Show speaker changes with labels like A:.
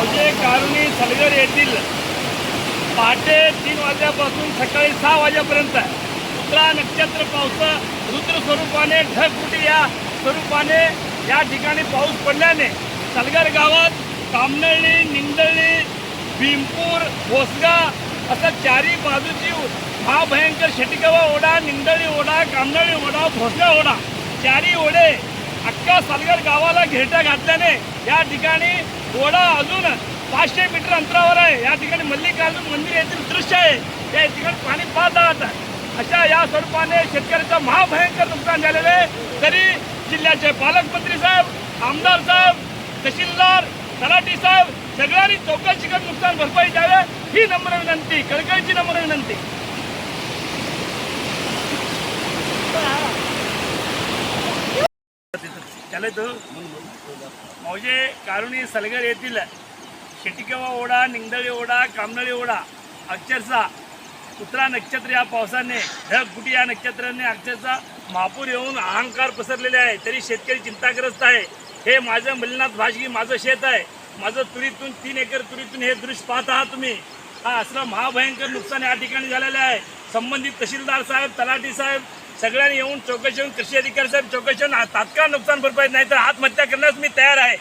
A: अवजय कारुणी सलगर येथील पहाटे तीन वाजल्यापासून सकाळी सहा वाजेपर्यंत उत्तरा नक्षत्र पाऊस रुद्र स्वरूपाने ढगफुटी या स्वरूपाने या ठिकाणी पाऊस पडल्याने सलगर गावात कामनळी निंदळी भीमपूर भोसगा असं चारी बाजूची महाभयंकर शेटिकावा ओढा निंदळी ओढा कामनळी ओढा भोसगा ओढा चारी ओढे अख्खा सालगर गावाला घेरट्या घातल्याने या ठिकाणी घोडा अजून पाचशे मीटर अंतरावर आहे. या ठिकाणी मल्लिकार्जुन मंदिर येथील दृश्य आहे. या ठिकाणी पाणी पाहत आहात. अशा या स्वरूपाने शेतकऱ्याचं महाभयंकर नुकसान झालेलं आहे. तरी जिल्ह्याचे पालकमंत्री साहेब आमदार साहेब तहसीलदार तलाठी साहेब सगळ्यांनी चौकशी करून नुकसान भरपाई द्यावे. ही नम्र विनंती कळकळीची नम्र विनंती. त्याला तो मौजे कारुणी सलगर येथील शेटिकेवा ओढा निंगदळी ओढा कामनळी ओढा अक्षरशः कुत्रा नक्षत्र या पावसाने ढगफुटी या नक्षत्राने अक्षरशः महापूर येऊन अहंकार पसरलेले आहे. तरी शेतकरी चिंताग्रस्त आहे. हे माझं मल्लीनाथ भाजगी माझं शेत आहे. माझं तुरीतून तीन एकर तुरीतून हे दृश्य पाहत आहात तुम्ही. हा असलं महाभयंकर नुकसान या ठिकाणी झालेलं आहे. संबंधित तहसीलदार साहेब तलाठी साहेब सगळ्यांनी येऊन चौकशी येऊन कृषी अधिकारी साहेब चौकशी येऊन तात्काळ नुकसान भरपाई नाही तर आत्महत्या करण्यास मी तयार आहे.